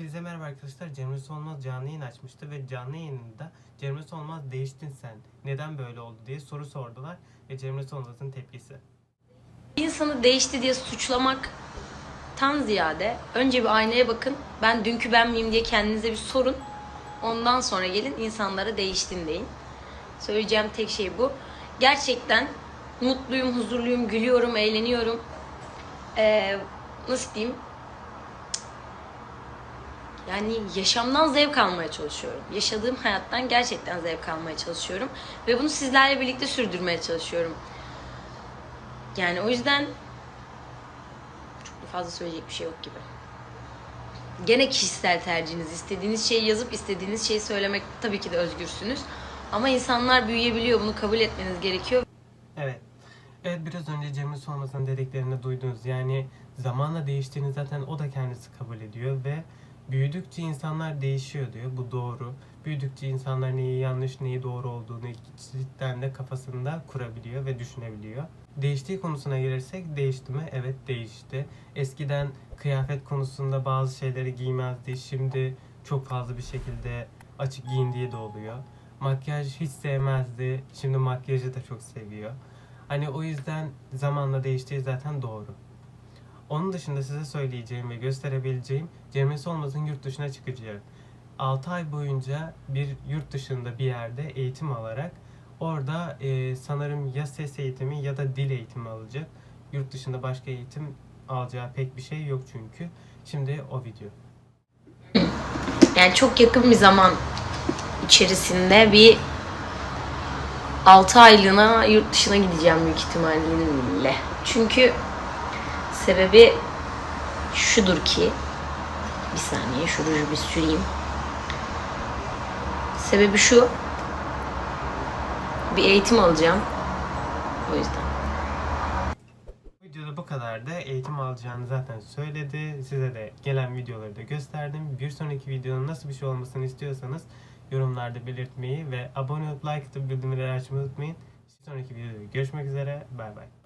Hepinize merhaba arkadaşlar. Cemre Solmaz canlı yayın açmıştı ve canlı yayınında Cemre Solmaz değiştin sen. Neden böyle oldu diye soru sordular ve Cemre Solmaz'ın tepkisi. İnsanı değişti diye suçlamaktan ziyade önce bir aynaya bakın. Ben dünkü ben miyim diye kendinize bir sorun. Ondan sonra gelin insanlara değiştin deyin. Söyleyeceğim tek şey bu. Gerçekten mutluyum, huzurluyum, gülüyorum, eğleniyorum. Ee, nasıl diyeyim? Yani yaşamdan zevk almaya çalışıyorum. Yaşadığım hayattan gerçekten zevk almaya çalışıyorum. Ve bunu sizlerle birlikte sürdürmeye çalışıyorum. Yani o yüzden çok da fazla söyleyecek bir şey yok gibi. Gene kişisel tercihiniz. istediğiniz şeyi yazıp istediğiniz şeyi söylemek tabii ki de özgürsünüz. Ama insanlar büyüyebiliyor. Bunu kabul etmeniz gerekiyor. Evet. Evet biraz önce Cemre Solmaz'ın dediklerini duydunuz. Yani zamanla değiştiğini zaten o da kendisi kabul ediyor ve büyüdükçe insanlar değişiyor diyor. Bu doğru. Büyüdükçe insanlar neyi yanlış neyi doğru olduğunu cidden de kafasında kurabiliyor ve düşünebiliyor. Değiştiği konusuna gelirsek değişti mi? Evet değişti. Eskiden kıyafet konusunda bazı şeyleri giymezdi. Şimdi çok fazla bir şekilde açık giyindiği de oluyor. Makyaj hiç sevmezdi. Şimdi makyajı da çok seviyor. Hani o yüzden zamanla değiştiği zaten doğru. Onun dışında size söyleyeceğim ve gösterebileceğim Cemre Solmaz'ın yurt dışına çıkacağı. 6 ay boyunca bir yurt dışında bir yerde eğitim alarak orada e, sanırım ya ses eğitimi ya da dil eğitimi alacak. Yurt dışında başka eğitim alacağı pek bir şey yok çünkü. Şimdi o video. Yani çok yakın bir zaman içerisinde bir 6 aylığına yurt dışına gideceğim büyük ihtimalle. Çünkü sebebi şudur ki bir saniye şu ruju bir süreyim. Sebebi şu. Bir eğitim alacağım. O yüzden. Videoda bu kadar da eğitim alacağını zaten söyledi. Size de gelen videoları da gösterdim. Bir sonraki videonun nasıl bir şey olmasını istiyorsanız yorumlarda belirtmeyi ve abone olup like atıp bildirimleri açmayı unutmayın. Bir sonraki videoda görüşmek üzere. Bay bay.